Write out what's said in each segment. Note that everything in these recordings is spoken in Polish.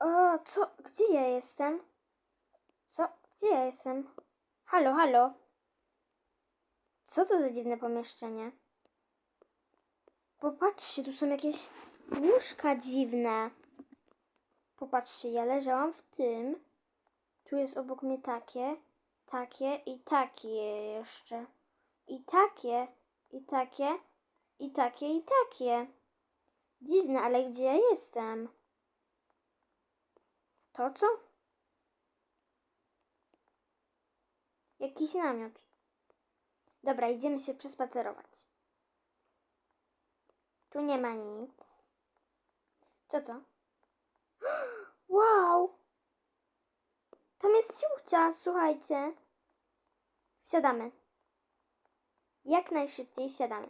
O, co? Gdzie ja jestem? Co? Gdzie ja jestem? Halo, halo. Co to za dziwne pomieszczenie? Popatrzcie, tu są jakieś łóżka dziwne. Popatrzcie, ja leżałam w tym. Tu jest obok mnie takie, takie i takie jeszcze. I takie, i takie, i takie, i takie. Dziwne, ale gdzie ja jestem? To co? Jakiś namiot. Dobra, idziemy się przespacerować. Tu nie ma nic. Co to? Wow! Tam jest ciuchcia, słuchajcie. Wsiadamy. Jak najszybciej wsiadamy.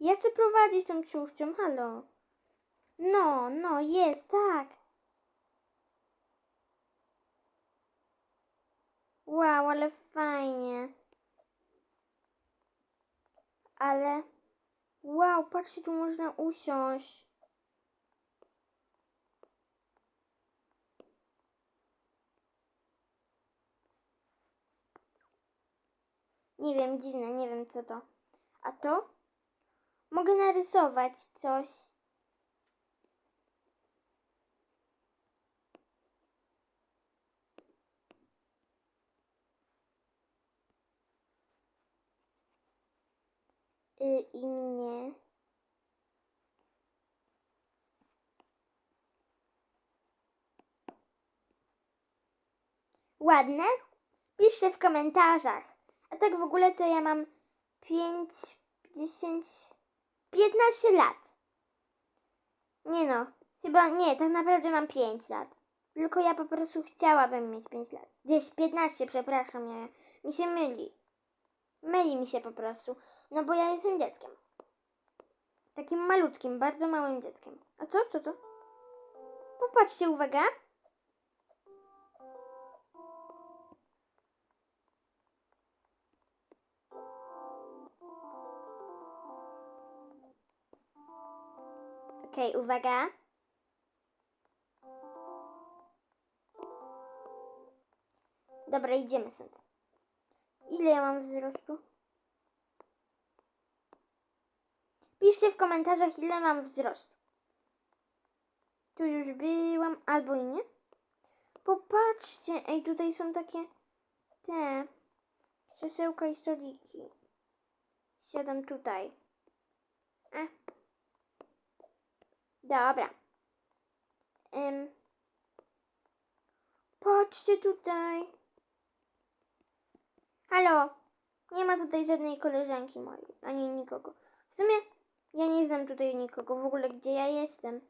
Ja chcę prowadzić tą ciuchcią, halo. No, no, jest, tak. Wow, ale fajnie. Ale... Wow, patrzcie, tu można usiąść. Nie wiem, dziwne, nie wiem co to. A to? Mogę narysować coś. Y, I mnie. Ładne? Piszcie w komentarzach. A tak w ogóle to ja mam 5, 10, 15 lat. Nie no, chyba nie, tak naprawdę mam 5 lat. Tylko ja po prostu chciałabym mieć 5 lat. Gdzieś 15, przepraszam, ja, mi się myli. Myli mi się po prostu. No bo ja jestem dzieckiem. Takim malutkim, bardzo małym dzieckiem. A co, co to? Popatrzcie, uwaga. Okej, uwaga. Dobra, idziemy stąd. Ile ja mam wzrostu? Piszcie w komentarzach, ile mam wzrostu. Tu już byłam, albo i nie. Popatrzcie, ej, tutaj są takie te krzesełka i stoliki. Siadam tutaj. E. Dobra. Ym. Patrzcie tutaj. Halo. Nie ma tutaj żadnej koleżanki mojej, ani nikogo. W sumie ja nie znam tutaj nikogo w ogóle, gdzie ja jestem.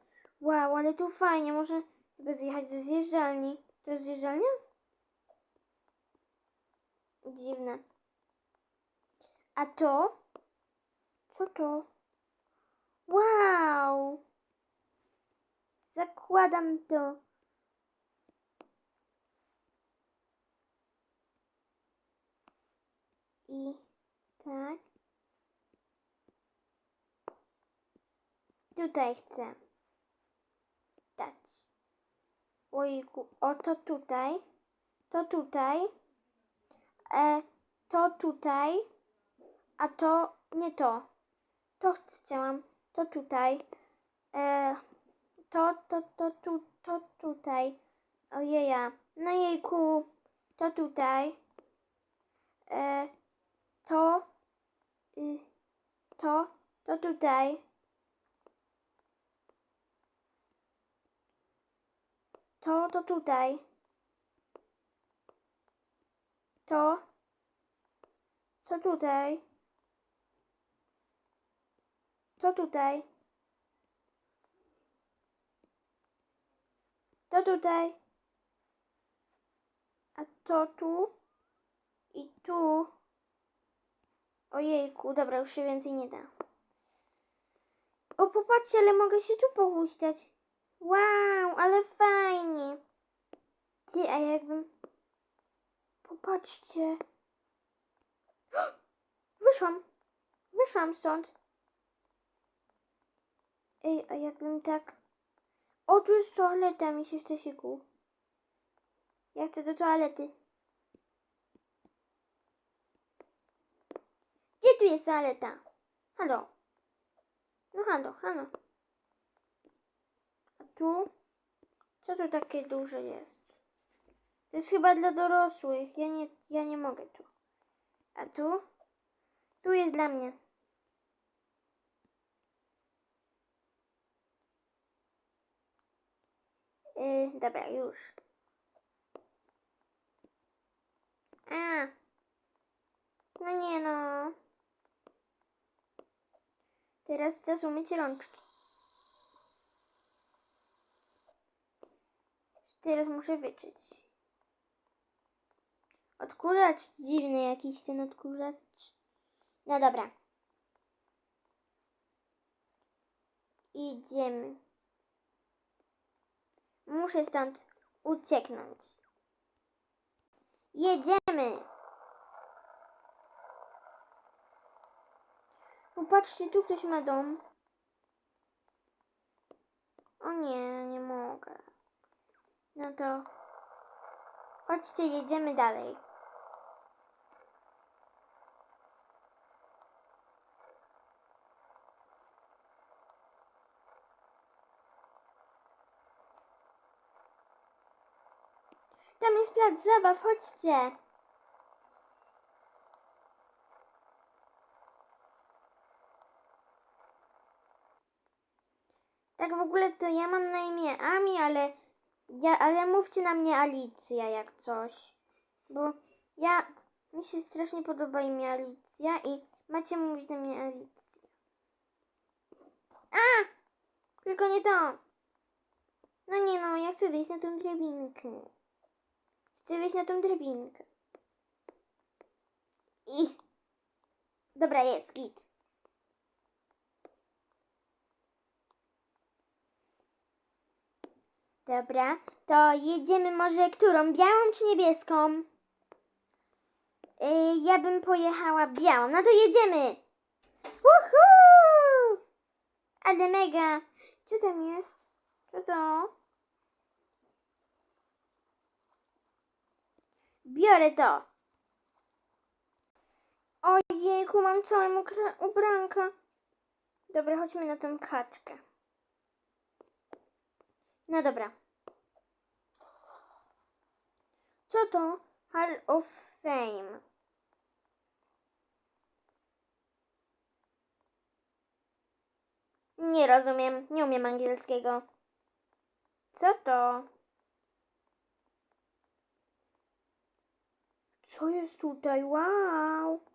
Wow, ale tu fajnie. Może chyba zjechać ze zjeżdżalni. To jest zjeżdżalnia? Dziwne. A to? Co to? Wow! Zakładam to. I tak. Tutaj chcę dać. Ojku, o to tutaj, to tutaj, e, to tutaj, a to nie to. To chciałam, to tutaj, e, to, to, to, tu, to tutaj. Ojeja, no jejku, to tutaj, e, to, y, to, to tutaj. To, to tutaj. To. To tutaj. To tutaj. To tutaj. A to tu. I tu. Ojejku, dobra, już się więcej nie da. O, popatrzcie, ale mogę się tu pochuśtać. Wow, ale fajnie. Ty, a jakbym... Popatrzcie. Wyszłam. Wyszłam stąd. Ej, a jakbym tak... O, tu jest toaleta, mi się chce siku. Ja chcę do toalety. Gdzie tu jest toaleta? Halo? No halo, halo. Tu? Co tu takie duże jest? To jest chyba dla dorosłych. Ja nie, ja nie mogę tu. A tu? Tu jest dla mnie. Yy, dobra, już. A. No nie no. Teraz czas umyć rączki. Teraz muszę wyczyć. Odkurzacz dziwny jakiś ten odkurzacz. No dobra. Idziemy. Muszę stąd ucieknąć. Jedziemy. Popatrzcie, tu ktoś ma dom. O nie, nie mogę. No to chodźcie, jedziemy dalej. Tam jest plac zabaw, chodźcie. Tak w ogóle to ja mam na imię Ami, ale ja, ale mówcie na mnie Alicja jak coś. Bo ja mi się strasznie podoba imię Alicja i macie mówić na mnie Alicja. A! Tylko nie to. No nie no, ja chcę wyjść na tą drabinkę. Chcę wejść na tą drabinkę. I. Dobra, jest, git. Dobra, to jedziemy może którą? Białą czy niebieską? Yy, ja bym pojechała białą. No to jedziemy! Woohoo! Ale mega! Co tam jest? Co to? Biorę to. Ojejku, mam całą ukra- ubrankę. Dobra, chodźmy na tą kaczkę. No dobra. Co to? Hall of Fame. Nie rozumiem, nie umiem angielskiego. Co to? Co jest tutaj? Wow!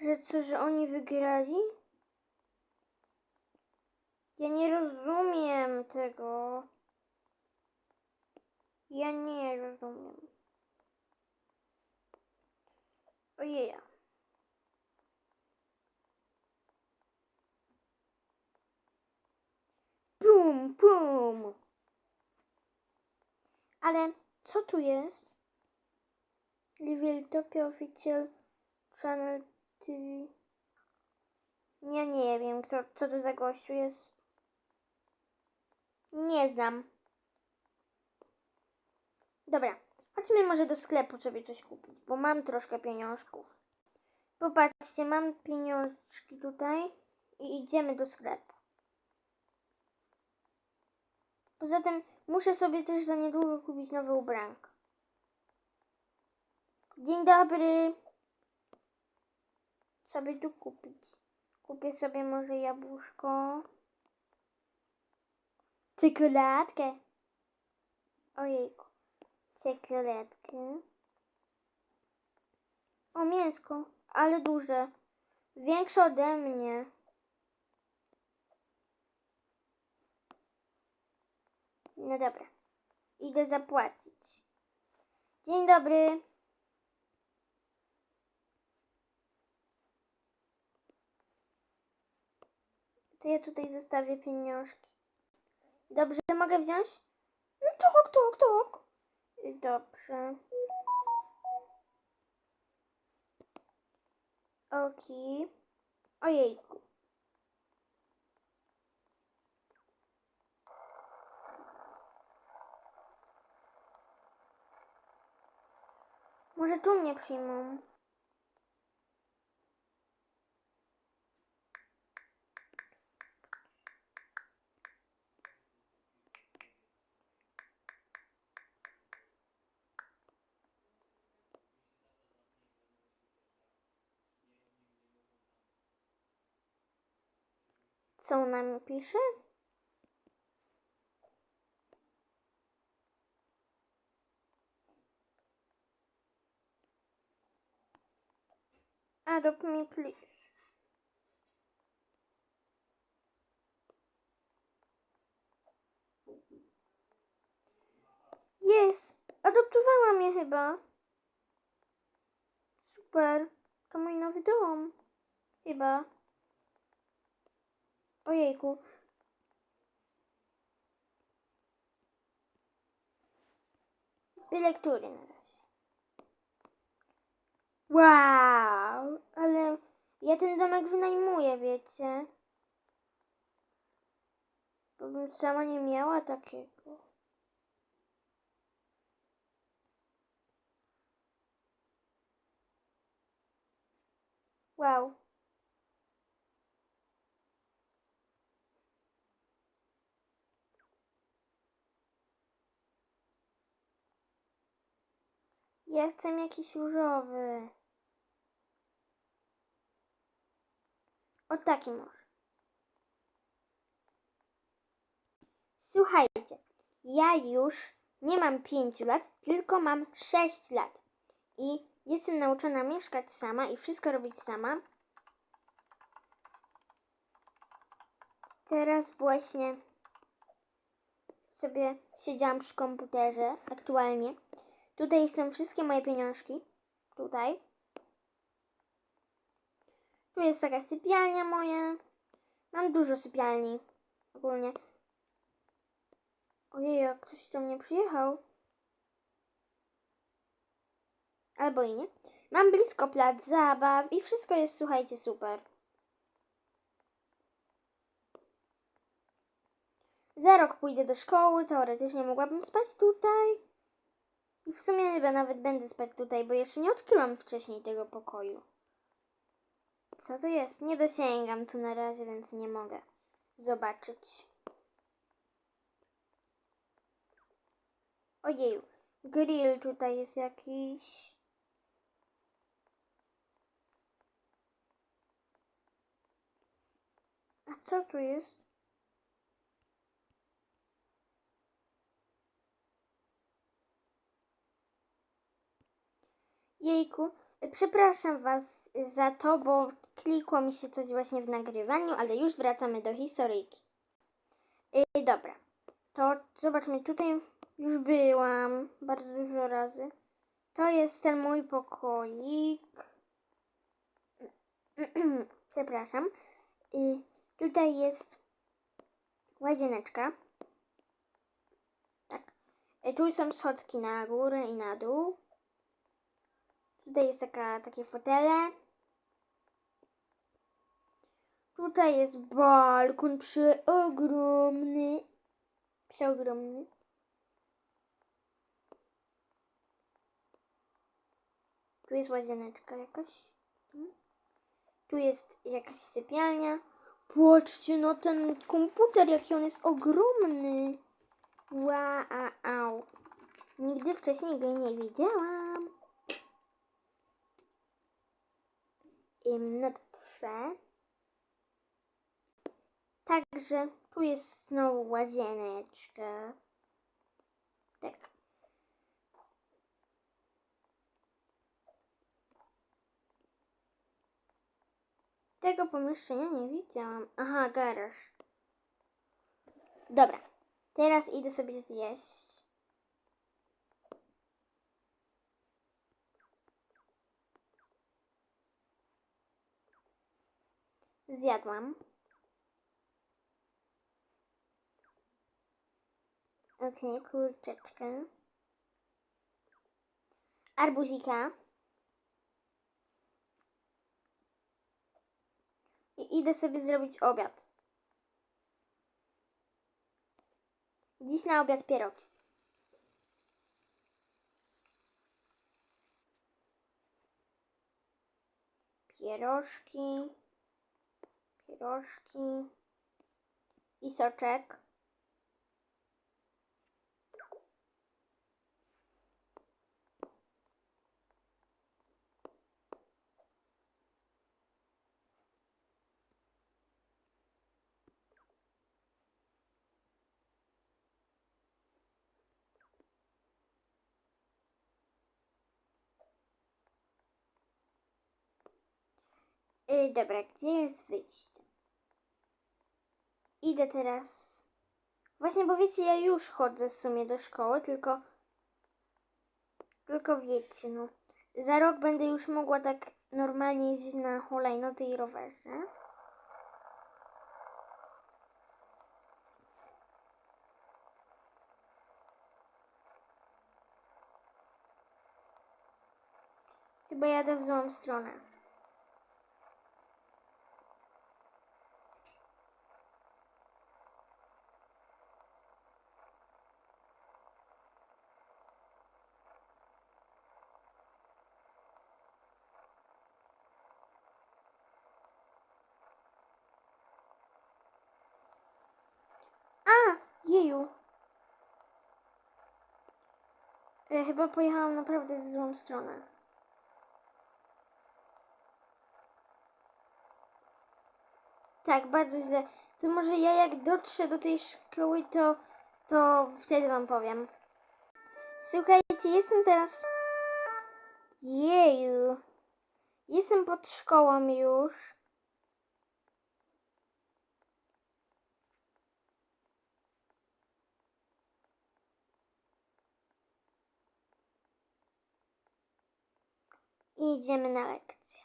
Że co, że oni wygrali? Ja nie rozumiem tego. Ja nie rozumiem. Ojeja. Pum, pum. Ale co tu jest? Liwieltopia Official Channel TV. Ja nie wiem, kto, co to za gościu jest. Nie znam. Dobra, chodźmy może do sklepu sobie coś kupić, bo mam troszkę pieniążków. Popatrzcie, mam pieniążki tutaj i idziemy do sklepu. Poza tym muszę sobie też za niedługo kupić nowe ubranka. Dzień dobry. By tu kupić? Kupię sobie może jabłuszko. Czekoladkę. Ojejku. Czekoladkę. O, mięsko. Ale duże. Większe ode mnie. No dobra. Idę zapłacić. Dzień dobry. Ja tutaj zostawię pieniążki. Dobrze, mogę wziąć? No tak, tak, tak. dobrze. Oki. Ojejku. Może tu mnie przyjmą. Co ona mi pisze? Adopt me, please. Jest! Adoptowała mnie chyba. Super. To mój nowy dom. Chyba. Ojejku. Byle który na razie. Wow, ale ja ten domek wynajmuję, wiecie. Bo bym sama nie miała takiego. Wow. Ja chcę jakiś różowy. O taki może. Słuchajcie, ja już nie mam 5 lat, tylko mam 6 lat. I jestem nauczona mieszkać sama i wszystko robić sama. Teraz właśnie sobie siedziałam przy komputerze aktualnie. Tutaj są wszystkie moje pieniążki. Tutaj. Tu jest taka sypialnia moja. Mam dużo sypialni. Ogólnie. Ojej, jak ktoś do mnie przyjechał. Albo i nie. Mam blisko plac zabaw i wszystko jest, słuchajcie, super. Za rok pójdę do szkoły, teoretycznie mogłabym spać tutaj. I w sumie chyba nawet będę spać tutaj, bo jeszcze nie odkryłam wcześniej tego pokoju. Co to jest? Nie dosięgam tu na razie, więc nie mogę zobaczyć. Ojeju, grill tutaj jest jakiś. A co tu jest? Jejku, przepraszam Was za to, bo klikło mi się coś właśnie w nagrywaniu, ale już wracamy do historyjki. Yy, dobra, to zobaczmy, tutaj już byłam bardzo dużo razy. To jest ten mój pokoik. Przepraszam. I tutaj jest łazieneczka. Tak. I tu są schodki na górę i na dół. Tutaj jest taka, takie fotele. Tutaj jest balkon przeogromny. Przeogromny. Tu jest łazieneczka jakaś. Tu jest jakaś sypialnia. Patrzcie na ten komputer, jaki on jest ogromny. Wow. Nigdy wcześniej go nie widziałam. Ym, No dobrze. Także tu jest znowu łazieneczka. Tak. Tego pomieszczenia nie widziałam. Aha, garaż. Dobra. Teraz idę sobie zjeść. Zjadłam. Okej, kurczeczkę. arbuzika. I idę sobie zrobić obiad. Dziś na obiad pierogi. Pierożki, pierożki i soczek. Dobra, gdzie jest wyjście? Idę teraz. Właśnie, bo wiecie, ja już chodzę w sumie do szkoły, tylko. Tylko wiecie, no. Za rok będę już mogła tak normalnie jeździć na hulajnodze i rowerze. Chyba jadę w złą stronę. A, jeju. Ja chyba pojechałam naprawdę w złą stronę. Tak, bardzo źle. To może ja jak dotrzę do tej szkoły, to, to wtedy wam powiem. Słuchajcie, jestem teraz... Jeju. Jestem pod szkołą już. I idziemy na lekcję.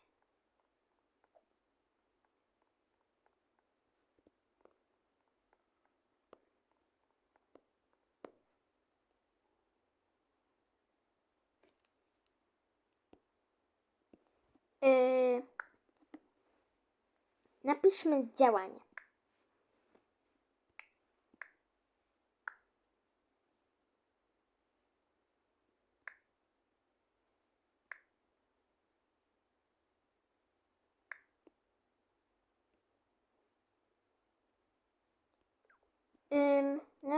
Yy, napiszmy działanie.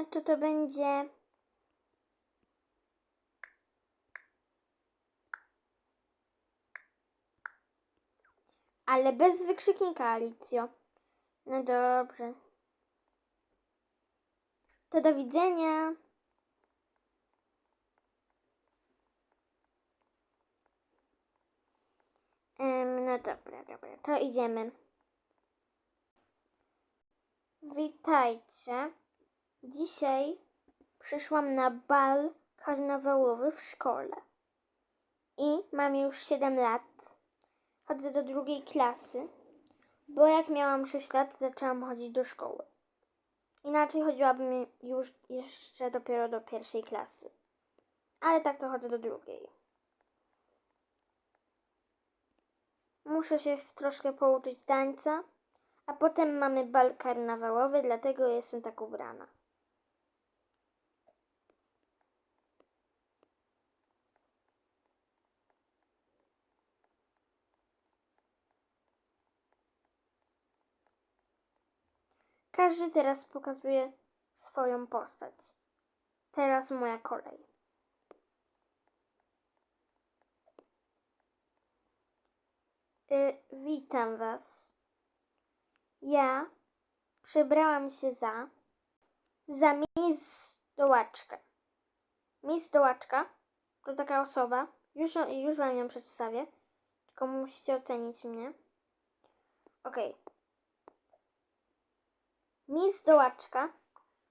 To to będzie. Ale bez wykrzyknika, Alicjo. No dobrze. To do widzenia. Ym, no dobra, dobra, to idziemy. Witajcie. Dzisiaj przyszłam na bal karnawałowy w szkole. I mam już 7 lat. Chodzę do drugiej klasy, bo jak miałam 6 lat, zaczęłam chodzić do szkoły. Inaczej chodziłabym już jeszcze dopiero do pierwszej klasy. Ale tak to chodzę do drugiej. Muszę się troszkę pouczyć tańca, a potem mamy bal karnawałowy, dlatego jestem tak ubrana. Każdy teraz pokazuje swoją postać. Teraz moja kolej. Y, witam Was. Ja przebrałam się za za Miss Dołaczkę. Miss Dołaczka to taka osoba, już, już Wam ją przedstawię, tylko musicie ocenić mnie. Okej. Miss Dołaczka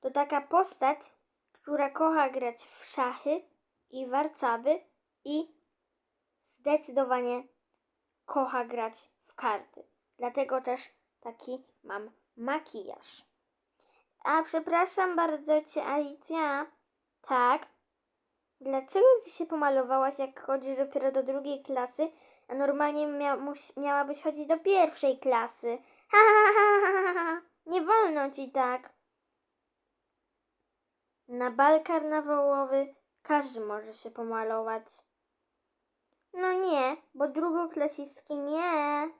to taka postać, która kocha grać w szachy i warcaby i zdecydowanie kocha grać w karty. Dlatego też taki mam makijaż. A przepraszam bardzo cię, Alicja. Tak. Dlaczego ty się pomalowałaś, jak chodzisz dopiero do drugiej klasy, a normalnie mia miałabyś chodzić do pierwszej klasy? Ha, ha, ha, ha, ha. Nie wolno ci tak. Na bal karnawałowy każdy może się pomalować. No nie, bo drugoklasistki nie.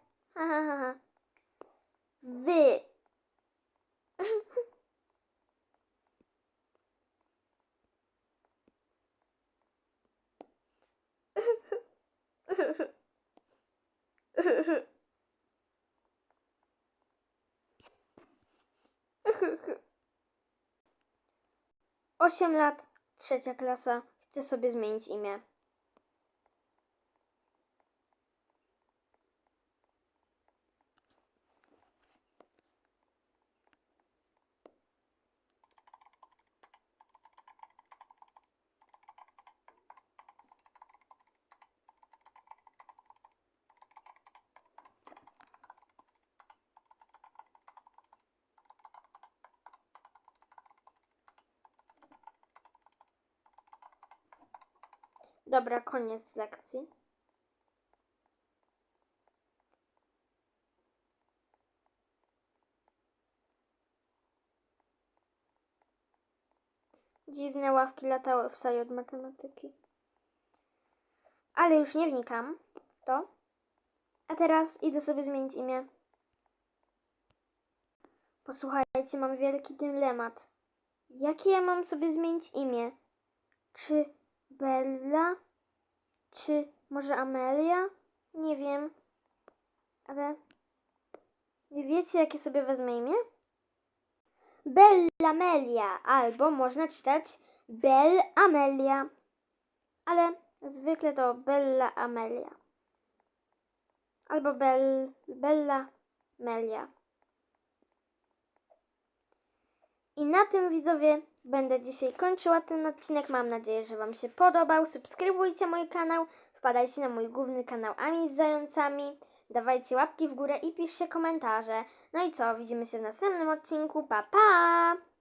8 lat, trzecia klasa, chcę sobie zmienić imię. Dobra, koniec lekcji. Dziwne ławki latały w sali od matematyki. Ale już nie wnikam w to. A teraz idę sobie zmienić imię. Posłuchajcie, mam wielki dylemat. Jakie ja mam sobie zmienić imię? Czy Bella? Czy może Amelia? Nie wiem. Ale wiecie, jakie sobie wezmę imię? Bella Amelia, albo można czytać Bell Amelia. Ale zwykle to Bella Amelia. Albo Bell, Bella Melia. I na tym widzowie będę dzisiaj kończyła ten odcinek. Mam nadzieję, że Wam się podobał. Subskrybujcie mój kanał, wpadajcie na mój główny kanał Ami z zającami. Dawajcie łapki w górę i piszcie komentarze. No i co, widzimy się w następnym odcinku. Pa pa!